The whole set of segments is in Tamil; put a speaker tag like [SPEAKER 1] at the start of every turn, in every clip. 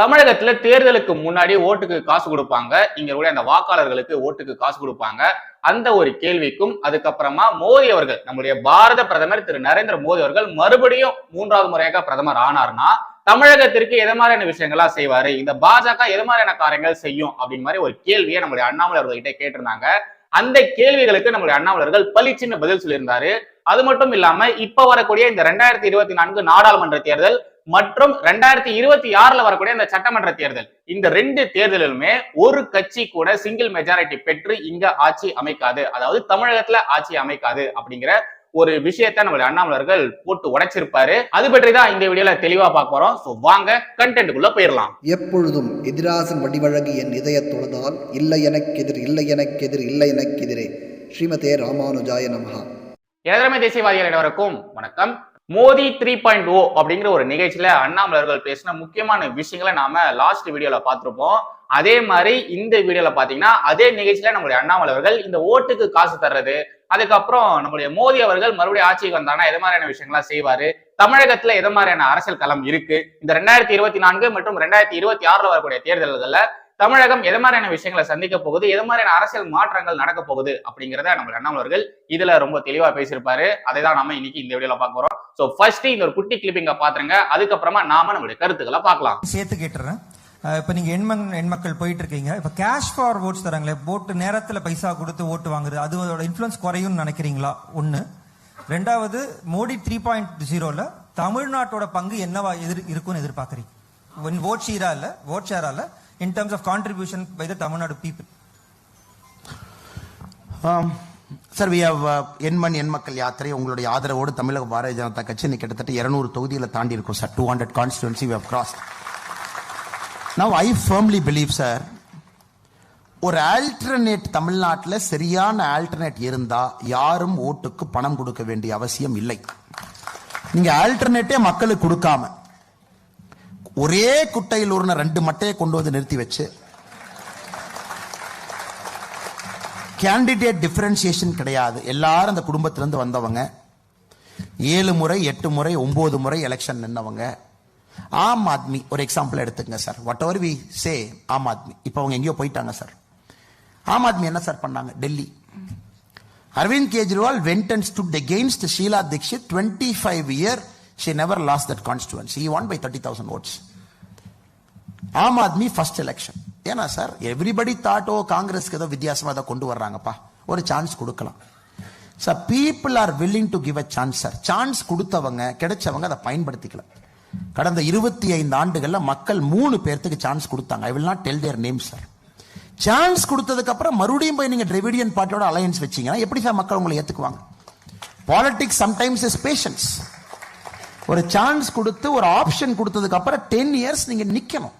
[SPEAKER 1] தமிழகத்துல தேர்தலுக்கு முன்னாடி ஓட்டுக்கு காசு கொடுப்பாங்க. இங்க கூட அந்த வாக்காளர்களுக்கு ஓட்டுக்கு காசு கொடுப்பாங்க. அந்த ஒரு கேள்விக்கும் அதுக்கப்புறமா மோடி அவர்கள் நம்முடைய பாரத பிரதமர் திரு நரேந்திர மோடி அவர்கள் மறுபடியும் மூன்றாவது முறையாக பிரதமர் ஆனார்னா தமிழகத்திற்கு எது மாதிரியான விஷயங்களா செய்வாரு? இந்த பாஜக எது மாதிரியான காரியங்கள் செய்யும்? அப்படின்னு மாதிரி ஒரு கேள்வியை நம்முடைய அண்ணாமலை அவர்கள்கிட்ட கேட்டிருந்தாங்க. அந்த கேள்விகளுக்கு நம்முடைய அண்ணாமலர்கள் பளிச்சுன்னு பதில் சொல்லியிருந்தாரு. அது மட்டும் இல்லாம இப்ப வரக்கூடிய இந்த ரெண்டாயிரத்தி இருபத்தி நான்கு நாடாளுமன்ற தேர்தல் மற்றும் ரெண்டாயிரத்தி இருபத்தி ஆறுல வரக்கூடிய இந்த சட்டமன்ற தேர்தல் இந்த ரெண்டு தேர்தலிலுமே ஒரு கட்சி கூட சிங்கிள் மெஜாரிட்டி பெற்று இங்க ஆட்சி அமைக்காது. அதாவது தமிழகத்துல ஆட்சி அமைக்காது அப்படிங்கிற ஒரு விஷயத்த நம்மளுடைய அண்ணாமலர்கள் போட்டு உடைச்சிருப்பாரு. அது பற்றி தான் இந்த வீடியோல தெளிவா பார்க்க போறோம். சோ வாங்க கண்டென்ட்டுக்குள்ள போயிடலாம்.
[SPEAKER 2] எப்பொழுதும் எதிராசன் வடிவழகு என் இதயத் தொழுதால் இல்லை எனக்கெதிர் இல்லை எனக்கெதிர் இல்லை எனக்கெதிரே ஸ்ரீமதே ராமானுஜாய நமஹா.
[SPEAKER 1] எதிரமை தேசியவாதிகள் அனைவருக்கும் வணக்கம். மோடி த்ரீ பாயிண்ட் ஓ அப்படிங்கிற ஒரு நிகழ்ச்சியில அண்ணாமலர்கள் பேசின முக்கியமான விஷயங்களை நாம லாஸ்ட் வீடியோல பார்த்திருப்போம். அதே மாதிரி இந்த வீடியோல பாத்தீங்கன்னா அதே நிகழ்ச்சியில நம்மளுடைய அண்ணாமலர்கள் இந்த ஓட்டுக்கு காசு தர்றது அதுக்கப்புறம் நம்மளுடைய மோடி அவர்கள் மறுபடியும் ஆட்சிக்கு வந்தாங்கன்னா எது மாதிரியான விஷயங்கள்லாம் செய்வாரு? தமிழகத்துல எது மாதிரியான அரசியல் களம் இருக்கு? இந்த ரெண்டாயிரத்தி இருபத்தி நான்கு மற்றும் ரெண்டாயிரத்தி இருபத்தி ஆறுல வரக்கூடிய தேர்தல்கள்ல தமிழகம் எது மாதிரியான விஷயங்களை சந்திக்க போகுது? எது மாதிரியான அரசியல் மாற்றங்கள் நடக்க போகுது? அப்படிங்கிறத நம்ம அண்ணாமலர்கள் இதுல ரொம்ப தெளிவா பேசியிருப்பாரு. அதை தான் நம்ம இன்னைக்கு இந்த வீடியோல பார்க்க போறோம். சோ ஃபர்ஸ்ட் இந்த ஒரு குட்டி கிளிப்பிங்க பாத்துருங்க. அதுக்கப்புறமா நாம நம்மளுடைய கருத்துக்களை பார்க்கலாம்.
[SPEAKER 3] சேர்த்து கேட்டுறேன். இப்ப நீங்க எண்மன் எண்மக்கள் போயிட்டு இருக்கீங்க இப்ப கேஷ் ஃபார் ஓட்ஸ் தராங்களே போட்டு நேரத்துல பைசா கொடுத்து ஓட்டு வாங்குறது அதோட இன்ஃபுளுன்ஸ் குறையும்னு நினைக்கிறீங்களா? ஒண்ணு. ரெண்டாவது மோடி த்ரீ பாயிண்ட் ஜீரோல தமிழ்நாட்டோட பங்கு என்னவா எதிர் இருக்கும்னு எதிர்பார்க்கறீங்க? ஓட் ஷீரா இல்ல ஓட் ஷேரா இல்ல in terms of contribution by the Tamil Nadu
[SPEAKER 4] people sir we have எண்மண் எண் மக்கள் யாத்திரை உங்களுடைய ஆதரவோடு தமிழக பாரதிய ஜனதா கட்சி இன்னைக்கு கிட்டத்தட்ட இருநூறு தொகுதியில் தாண்டி இருக்கும் sir. Two hundred constituency we have cross now I firmly believe sir ஒரு ஆல்டர்னேட் தமிழ்நாட்டில் சரியான ஆல்டர்னேட் இருந்தால் யாரும் ஓட்டுக்கு பணம் கொடுக்க வேண்டிய அவசியம் இல்லை. நீங்கள் ஆல்டர்னேட்டே மக்களுக்கு கொடுக்காம ஒரே குட்டையில் ஒரு ரெண்டு மட்டையை கொண்டு வந்து நிறுத்தி வச்சு கேண்டிடேட் டிஃபரன்சியேஷன் கிடையாது. எல்லாரும் அந்த குடும்பத்திலேருந்து வந்தவங்க ஏழு முறை எட்டு முறை ஒம்பது முறை எலெக்ஷன் நின்னவங்க ஆம் ஆத்மி ஒரு எக்ஸாம்பிள் எடுத்துங்க sir whatever we say Aam Aadmi. இப்போ அவங்க எங்கேயோ போயிட்டாங்க சார் ஆம் ஆத்மி என்ன சார் பண்ணாங்க? Delhi. Arvind Kejriwal went and stood against Sheila Dikshit twenty five year she never lost that constituency won by thirty thousand votes Aam Aadmi first election ஏன்னா சார் எவ்ரிபடி தாட்டோ காங்கிரஸ்க்கு ஏதோ வித்தியாசமா ஏதோ கொண்டு வர்றாங்கப்பா. ஒரு சான்ஸ் கொடுக்கலாம். Sir people are willing to give a chance sir chance கொடுத்தவங்க கிடைச்சவங்க அதை பயன்படுத்திக்கலாம் கடந்த இருபத்தி ஐந்து ஆண்டுகள்ல மக்கள் மூணு பேர்த்துக்கு சான்ஸ் கொடுத்தாங்க. I will not tell their name sir chance கொடுத்ததுக்கு அப்புறம் மறுபடியும் போய் நீங்க டிரெவிடியன் பார்ட்டியோட அலையன்ஸ் வச்சீங்கன்னா எப்படி சார் மக்கள் உங்களை ஏத்துக்குவாங்க? பாலிடிக்ஸ் சம்டைம்ஸ் இஸ் பேஷன்ஸ் ஒரு சான்ஸ் கொடுத்து ஒரு ஆப்ஷன் கொடுத்ததுக்கு அப்புறம் டென் இயர்ஸ் நீங்க நிக்கணும்.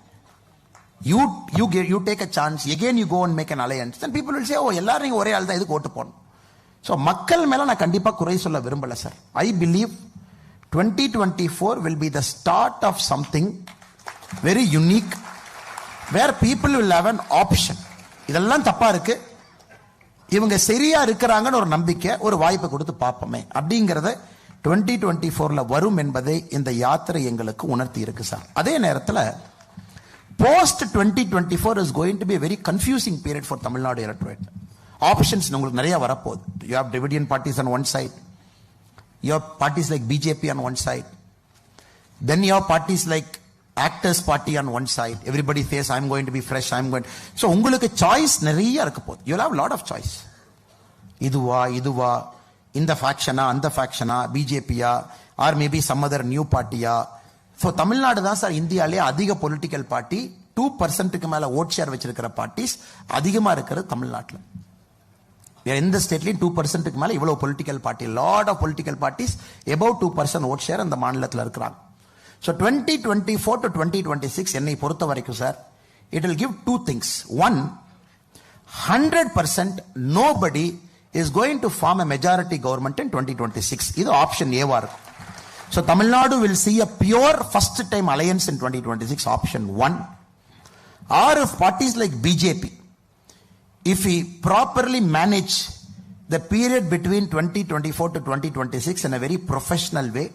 [SPEAKER 4] You you you take a chance again you go and make an alliance then people will say oh எல்லாரும் நீங்கள் ஒரே ஆள் தான் இதுக்கு ஓட்டு போடணும். ஸோ மக்கள் மேல நான் கண்டிப்பாக குறை சொல்ல விரும்பல sir I believe twenty twenty four will be the start of something very people will people an option. Option இதெல்லாம் தப்பா இருக்கு. இவங்க சரியா இருக்கிறாங்கன்னு ஒரு நம்பிக்கை ஒரு வாய்ப்பை கொடுத்து பார்ப்போமே. அப்படிங்கறத டுவெண்ட்டி டுவெண்ட்டி ஃபோர்ல வரும் என்பதை இந்த யாத்திரை எங்களுக்கு உணர்த்தி இருக்கு சார். அதே நேரத்தில் post twenty twenty four is going to be very confusing period for Tamil Nadu electorate options உங்களுக்கு நிறைய வரப்போகுது. You have Dravidian parties on one side you have parties like BJP on one side then you have parties like actors party on one side everybody face I'm going to be fresh I'm going so உங்களுக்கு சாய்ஸ் நிறைய இருக்க போகுது you have lot of choice இதுவா இதுவா இந்த ஃபேக்ஷனா அந்த ஃபேக்ஷனா பிஜேபியா or maybe some other new பார்ட்டியா so Tamil Nadu தான் சார் இந்தியாலே அதிக பொலிட்டிக்கல் பார்ட்டி டூ பர்சன்ட்டுக்கு மேலே ஓட் ஷேர் வச்சிருக்கிற பார்ட்டிஸ் அதிகமாக இருக்கிறது தமிழ்நாட்டில் எந்த ஸ்டேட்லயும் டூ பர்சன்ட்டுக்கு மேல இவ்வளவு political party lot of political parties about two percent vote share அந்த மாநிலத்தில் இருக்கிறாங்க. So twenty twenty four to twenty twenty six என்னை பொறுத்த வரைக்கும் sir it will give two things one hundred percent nobody is going to form a majority government in twenty twenty six இது ஆப்ஷன் ஏவா இருக்கும். So Tamil Nadu will see a pure first time alliance in twenty twenty six option one or if parties like BJP if we properly manage the period between 2024 to 2026 in a very professional way,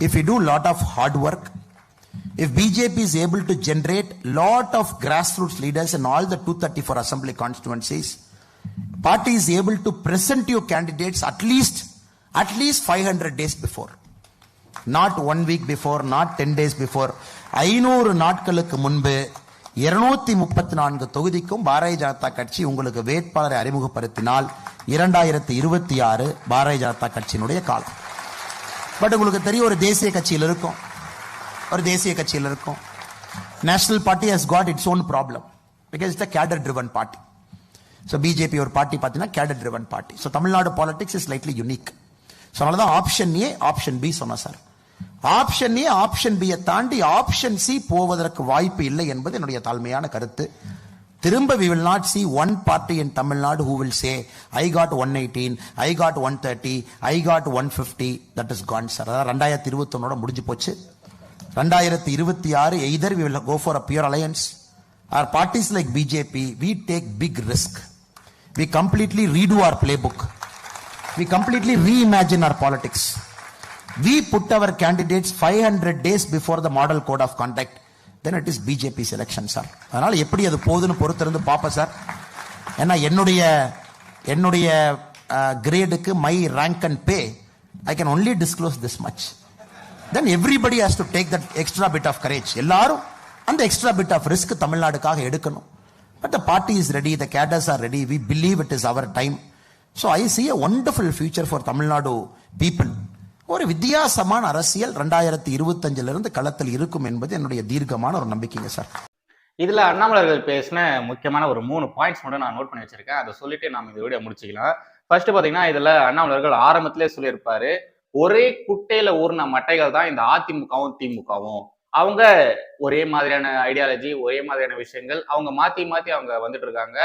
[SPEAKER 4] if we do lot of hard work, If BJP is able to generate lot of grassroots leaders in all the 234 assembly constituencies, party is able to present you candidates at least at least 500 days before. Not one week before, not 10 days before. ஐநூறு நாட்களுக்கு முன்பு இருநூத்தி முப்பத்தி நான்கு தொகுதிக்கும் பாரதிய ஜனதா கட்சி உங்களுக்கு வேட்பாளரை அறிமுகப்படுத்தினால் இரண்டாயிரத்தி இருபத்தி ஆறு பாரதிய ஜனதா கட்சியினுடைய காலம். பட் உங்களுக்கு தெரியும் ஒரு தேசிய கட்சியில் இருக்கும். ஒரு தேசிய கட்சியில் இருக்கும். National party has got its own problem because it's cadre driven party so BJP ஒரு பார்ட்டி பார்த்தீங்கன்னா cadre driven party so Tamil Nadu politics is lightly unique so அதனால தான் ஆப்ஷன் ஏ ஆப்ஷன் பி சொன்னேன் சார் ஆப்ஷன் ஏ ஆப்ஷன் பியை தாண்டி ஆப்ஷன் சி போவதற்கு வாய்ப்பு இல்லை என்பது என்னுடைய தாழ்மையான கருத்து. திரும்ப we will not see one party in Tamil Nadu who will say I got one eighteen I got one thirty I got one fifty that is gone sir அதாவது ரெண்டாயிரத்தி இருபத்தொன்னோட முடிஞ்சு போச்சு. ரெண்டாயிரத்தி இருபத்தி ஆறு either we will go for a pure alliance or parties like BJP we take big risk we completely redo our playbook we completely reimagine our politics we put our candidates five hundred days before the model code of Then then it is BJP sir. Sir அதனால எப்படி அது போகுதுன்னு பொறுத்திருந்து பார்ப்பேன் சார் ஏன்னா என்னுடைய என்னுடைய கிரேடுக்கு my rank and pay I can only disclose this much then everybody has to take that extra bit of courage எல்லாரும் அந்த எக்ஸ்ட்ரா பிட் ஆஃப் ரிஸ்க் தமிழ்நாடுக்காக எடுக்கணும். But the party is ready the cadres are ready we believe it is our time so I see a wonderful future for Tamil Nadu people ஒரு வித்தியாசமான அரசியல் ரெண்டாயிரத்தி இருபத்தஞ்சிலிருந்து இருந்து களத்தில் இருக்கும் என்பது என்னுடைய தீர்க்கமான ஒரு நம்பிக்கைங்க சார்.
[SPEAKER 1] இதுல அண்ணாமலர்கள் பேசின முக்கியமான ஒரு மூணு பாயிண்ட்ஸ் மட்டும் நான் நோட் பண்ணி வச்சிருக்கேன். அதை சொல்லிட்டு நாம இந்த வீடியோ முடிச்சுக்கலாம். ஃபர்ஸ்ட் பாத்தீங்கன்னா இதுல அண்ணாமலர்கள் ஆரம்பத்திலே சொல்லியிருப்பாரு ஒரே குட்டையில ஊர்ன மட்டைகள் தான் இந்த அதிமுகவும் திமுகவும். அவங்க ஒரே மாதிரியான ஐடியாலஜி ஒரே மாதிரியான விஷயங்கள். அவங்க மாத்தி மாத்தி அவங்க வந்துட்டு இருக்காங்க.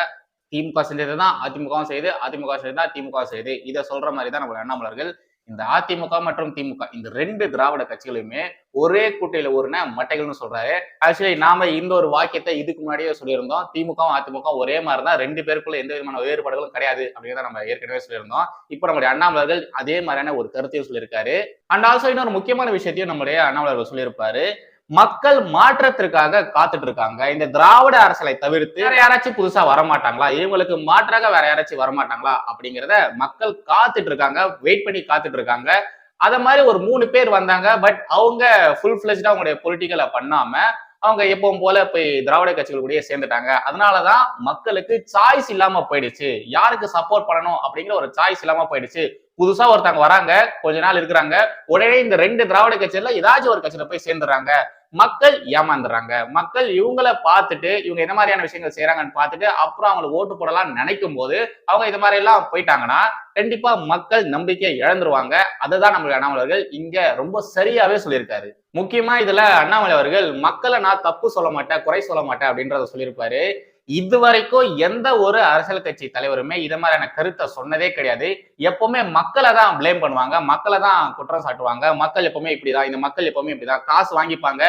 [SPEAKER 1] திமுக செஞ்சது தான் அதிமுகவும் செய்து அதிமுக செய்து தான் திமுக செய்து. இதை சொல்ற மாதிரி தான் நம்மளோட அண்ணாமலர்கள் இந்த அதிமுக மற்றும் திமுக இந்த ரெண்டு திராவிட கட்சிகளுமே ஒரே கூட்டையில ஊர்ன மட்டைகள்னு சொல்றாரு. ஆக்சுவலி நாம இந்த ஒரு வாக்கியத்தை இதுக்கு முன்னாடியே சொல்லியிருந்தோம். திமுகவும் அதிமுக ஒரே மாதிரி தான் ரெண்டு பேருக்குள்ள எந்த விதமான வேறுபாடுகளும் கிடையாது அப்படிங்கிறத நம்ம ஏற்கனவே சொல்லியிருந்தோம். இப்போ நம்முடைய அண்ணாமலர்கள் அதே மாதிரியான ஒரு கருத்தையும் சொல்லியிருக்காரு. அண்ட் ஆல்சோ இன்னொரு முக்கியமான விஷயத்தையும் நம்முடைய அண்ணாமலர்கள் சொல்லியிருப்பாரு. மக்கள் மாற்றத்திற்காக காத்துட்டு இருக்காங்க இந்த திராவிட அரசலை தவிர்த்து வேற யாராச்சும் புதுசா வரமாட்டாங்களா? இவங்களுக்கு மாற்றாக வேற யாராச்சும் வரமாட்டாங்களா? அப்படிங்கிறத மக்கள் காத்துட்டு இருக்காங்க வெயிட் பண்ணி காத்துட்டு இருக்காங்க அத மாதிரி ஒரு மூணு பேர் வந்தாங்க. பட் அவங்க ஃபுல் ஃபிளஜ்டா அவங்களுடைய பொலிட்டிக்கலை பண்ணாம அவங்க எப்பவும் போல போய் திராவிட கட்சிகள் கூடயே சேர்ந்துட்டாங்க. அதனாலதான் மக்களுக்கு சாய்ஸ் இல்லாம போயிடுச்சு. யாருக்கு சப்போர்ட் பண்ணணும் அப்படிங்கிற ஒரு சாய்ஸ் இல்லாம போயிடுச்சு. புதுசா ஒருத்தவங்க வராங்க. கொஞ்ச நாள் இருக்கிறாங்க. உடனே இந்த ரெண்டு திராவிட கட்சியில ஏதாச்சும் ஒரு கட்சியில போய் சேர்ந்துடுறாங்க. மக்கள் ஏமாந்துடுறாங்க மக்கள் இவங்களை பார்த்துட்டு இவங்க என்ன மாதிரியான விஷயங்கள் செய்யறாங்கன்னு பார்த்துட்டு அப்புறம் அவங்களுக்கு ஓட்டு போடலாம் நினைக்கும் போது அவங்க இது மாதிரி எல்லாம் போயிட்டாங்கன்னா கண்டிப்பா மக்கள் நம்பிக்கையை இழந்துருவாங்க. அதுதான் நம்மளுடைய அண்ணாமலர்கள் இங்க ரொம்ப சரியாவே சொல்லியிருக்காரு. முக்கியமா இதுல அண்ணாமலை அவர்கள் மக்களை நான் தப்பு சொல்ல மாட்டேன் குறை சொல்ல மாட்டேன் அப்படின்றத சொல்லியிருப்பாரு. இது வரைக்கும் எந்த ஒரு அரசியல் கட்சி தலைவருமே இதை மாதிரியான கருத்தை சொன்னதே கிடையாது. எப்பவுமே மக்களை தான் ப்ளேம் பண்ணுவாங்க. மக்களை தான் குற்றம் சாட்டுவாங்க. மக்கள் எப்பவுமே இப்படிதான். இந்த மக்கள் எப்பவுமே இப்படிதான். காசு வாங்கிப்பாங்க.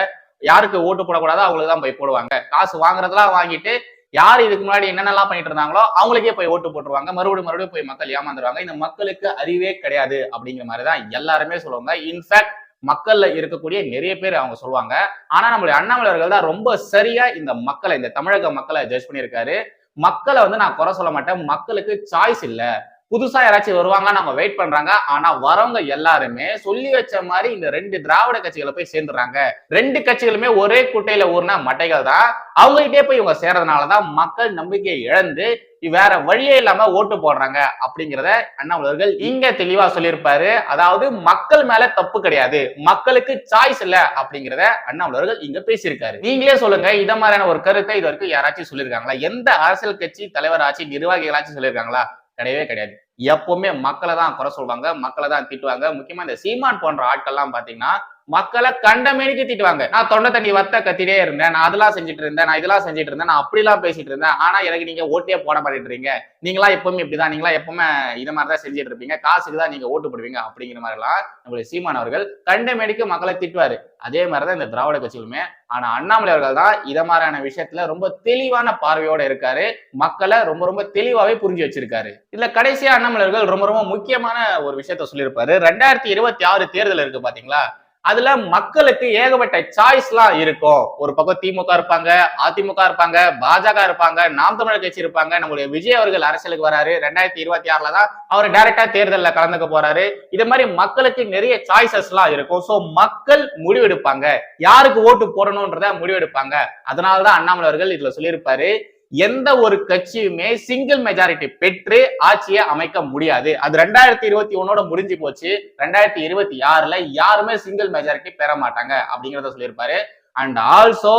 [SPEAKER 1] யாருக்கு ஓட்டு போடக்கூடாதோ அவங்களுக்கு தான் போய் போடுவாங்க. காசு வாங்குறதெல்லாம் வாங்கிட்டு யார் இதுக்கு முன்னாடி என்னென்னலாம் பண்ணிட்டு இருந்தாங்களோ அவங்களுக்கே போய் ஓட்டு போட்டுருவாங்க. மறுபடியும் மறுபடியும் போய் மக்கள் ஏமாந்துருவாங்க. இந்த மக்களுக்கு அறிவே கிடையாது அப்படிங்கிற மாதிரி தான் எல்லாருமே சொல்லுவாங்க. இன்ஃபேக்ட் மக்கள்ல இருக்கக்கூடிய நிறைய பேர் அவங்க சொல்லுவாங்க. ஆனா நம்மளுடைய அண்ணாமலர்கள் தான் ரொம்ப சரியா இந்த மக்களை இந்த தமிழக மக்களை ஜட்ஜ் பண்ணியிருக்காரு. மக்களை வந்து நான் குறை சொல்ல மாட்டேன். மக்களுக்கு சாய்ஸ் இல்லை. புதுசா யாராச்சும் வருவாங்க நம்ம வெயிட் பண்றாங்க. ஆனா வரவங்க எல்லாருமே சொல்லி வச்ச மாதிரி இந்த ரெண்டு திராவிட கட்சிகளை போய் சேர்ந்துடுறாங்க. ரெண்டு கட்சிகளுமே ஒரே குட்டையில ஊர்னா மட்டைகள் தான். அவங்ககிட்டே போய் இவங்க சேர்றதுனாலதான் மக்கள் நம்பிக்கையை இழந்து வேற வழியே இல்லாம ஓட்டு போடுறாங்க அப்படிங்கிறத அண்ணாமலர்கள் இங்க தெளிவா சொல்லியிருப்பாரு. அதாவது மக்கள் மேல தப்பு கிடையாது. மக்களுக்கு சாய்ஸ் இல்ல அப்படிங்கிறத அண்ணாமலர்கள் இங்க பேசியிருக்காரு. நீங்களே சொல்லுங்க இத மாதிரியான ஒரு கருத்தை இது வரைக்கும் யாராச்சும் சொல்லியிருக்காங்களா? எந்த அரசியல் கட்சி தலைவர் ஆட்சி நிர்வாகிகளாச்சும் சொல்லியிருக்காங்களா? கிடையவே கிடையாது. எப்பவுமே மக்களை தான் குறை சொல்லுவாங்க மக்களை தான் திட்டுவாங்க. முக்கியமா இந்த சீமான் போன்ற ஆட்கள்லாம் பாத்தீங்கன்னா மக்களை கண்டமேனிக்கு திட்டுவாங்க நான் தொண்டை தண்ணி வத்த கத்திட்டே இருந்தேன். நான் அதெல்லாம் செஞ்சுட்டு இருந்தேன். நான் இதெல்லாம் செஞ்சுட்டு இருந்தேன். நான் அப்படிலாம் பேசிட்டு இருந்தேன். ஆனா எனக்கு நீங்க ஓட்டே போட மாட்டேன்றீங்க. நீங்களா எப்பவுமே இப்படிதான். நீங்களா எப்பவுமே இது மாதிரி தான் செஞ்சுட்டு இருப்பீங்க. காசுக்கு தான் நீங்க ஓட்டு போடுவீங்க அப்படிங்கிற மாதிரி எல்லாம் நம்மளுடைய சீமான் அவர்கள் கண்டமேனிக்கு மக்களை திட்டுவாரு. அதே மாதிரிதான் இந்த திராவிட கட்சிகளுமே. ஆனா அண்ணாமலை அவர்கள் தான் இத மாதிரியான விஷயத்துல ரொம்ப தெளிவான பார்வையோட இருக்காரு. மக்களை ரொம்ப ரொம்ப தெளிவாவே புரிஞ்சு வச்சிருக்காரு. இதுல கடைசியா அண்ணாமலை அவர்கள் ரொம்ப ரொம்ப முக்கியமான ஒரு விஷயத்த சொல்லியிருப்பாரு. ரெண்டாயிரத்தி இருபத்தி ஆறு தேர்தல் இருக்கு பாத்தீங்களா? அதுல மக்களுக்கு ஏகப்பட்ட சாய்ஸ் எல்லாம் இருக்கும். ஒரு பக்கம் திமுக இருப்பாங்க அதிமுக இருப்பாங்க பாஜக இருப்பாங்க நாம் தமிழர் கட்சி இருப்பாங்க. நம்மளுடைய விஜய் அவர்கள் அரசியலுக்கு வராரு. ரெண்டாயிரத்தி இருபத்தி ஆறுல தான் அவர் டைரக்டா தேர்தலில் கலந்துக்க போறாரு. இது மாதிரி மக்களுக்கு நிறைய சாய்ஸஸ் எல்லாம் இருக்கும். சோ மக்கள் முடிவெடுப்பாங்க. யாருக்கு ஓட்டு போடணும்ன்றத முடிவெடுப்பாங்க. அதனாலதான் அண்ணாமலை அவர்கள் இதுல சொல்லியிருப்பாரு. எந்த ஒரு கட்சியுமே சிங்கிள் மெஜாரிட்டி பெற்று ஆட்சியை அமைக்க முடியாது. அது ரெண்டாயிரத்தி இருபத்தி ஒன்னோட முடிஞ்சு போச்சு. ரெண்டாயிரத்தி இருபத்தி ஆறுல யாருமே சிங்கிள் மெஜாரிட்டி பெற மாட்டாங்க அப்படிங்கறத சொல்லியிருப்பாரு. அண்ட் ஆல்சோ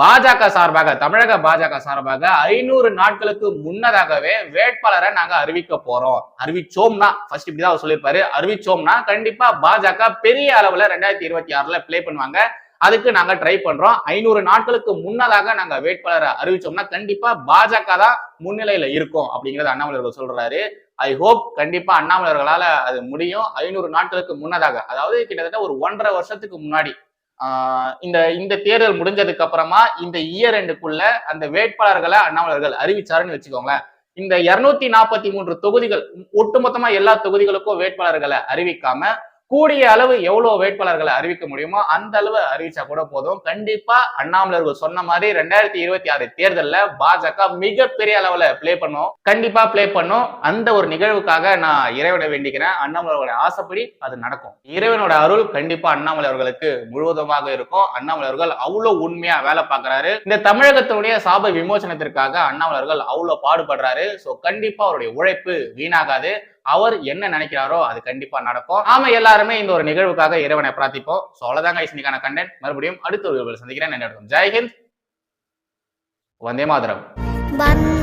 [SPEAKER 1] பாஜக சார்பாக தமிழக பாஜக சார்பாக ஐநூறு நாட்களுக்கு முன்னதாகவே வேட்பாளரை நாங்க அறிவிக்க போறோம். அறிவிச்சோம்னா ஃபர்ஸ்ட் இப்படிதான் அவர் சொல்லியிருப்பாரு. அறிவிச்சோம்னா கண்டிப்பா பாஜக பெரிய அளவுல ரெண்டாயிரத்தி இருபத்தி ஆறுல ப்ளே பண்ணுவாங்க. அதுக்கு நாங்க ட்ரை பண்றோம். ஐநூறு நாட்களுக்கு முன்னதாக நாங்க வேட்பாளரை அறிவிச்சோம்னா கண்டிப்பா பாஜக தான் முன்னிலையில இருக்கும் அப்படிங்கறது அண்ணாமலையர்கள் சொல்றாரு. ஐ ஹோப் கண்டிப்பா அண்ணாமலையர்களால அது முடியும். ஐநூறு நாட்களுக்கு முன்னதாக அதாவது கிட்டத்தட்ட ஒரு ஒன்றரை வருஷத்துக்கு முன்னாடி ஆஹ் இந்த இந்த தேர்தல் முடிஞ்சதுக்கு அப்புறமா இந்த இயர் ரெண்டுக்குள்ள அந்த வேட்பாளர்களை அண்ணாமலையர்கள் அறிவிச்சாருன்னு வச்சுக்கோங்களேன். இந்த இருநூத்தி நாற்பத்தி மூன்று தொகுதிகள் ஒட்டுமொத்தமா எல்லா தொகுதிகளுக்கும் வேட்பாளர்களை அறிவிக்காம கூடிய அளவு எவ்வளவு வேட்பாளர்களை அறிவிக்க முடியுமோ அந்த அளவு அறிவிச்சா கூட போதும். கண்டிப்பா அண்ணாமலர்கள் சொன்ன மாதிரி ரெண்டாயிரத்தி இருபத்தி ஆறு தேர்தலில் பாஜக மிகப்பெரிய அளவுல ப்ளே பண்ணும். கண்டிப்பா ப்ளே பண்ணும். அந்த ஒரு நிகழ்வுக்காக நான் இறைவனை வேண்டிக்கிறேன். அண்ணாமலையோட ஆசைப்படி அது நடக்கும். இறைவனோட அருள் கண்டிப்பா அண்ணாமலை அவர்களுக்கு முழுவதுமாக இருக்கும். அண்ணாமலை அவர்கள் அவ்வளவு உண்மையா வேலை பார்க்கறாரு. இந்த தமிழகத்தினுடைய சாப விமோசனத்திற்காக அண்ணாமலர்கள் அவ்வளவு பாடுபடுறாரு. சோ கண்டிப்பா அவருடைய உழைப்பு வீணாகாது. அவர் என்ன நினைக்கிறாரோ அது கண்டிப்பா நடக்கும். நாம எல்லாருமே இந்த ஒரு நிகழ்வுக்காக இறைவனை பிரார்த்திப்போம். சோ அவ்வளவுதான் இன்னைக்கான கண்டென்ட் மறுபடியும் அடுத்த ஒரு சந்திக்கிறேன். என்ன நடக்கும் ஜெய்ஹிந்த் வந்தே மாதரம்.
[SPEAKER 5] வந்த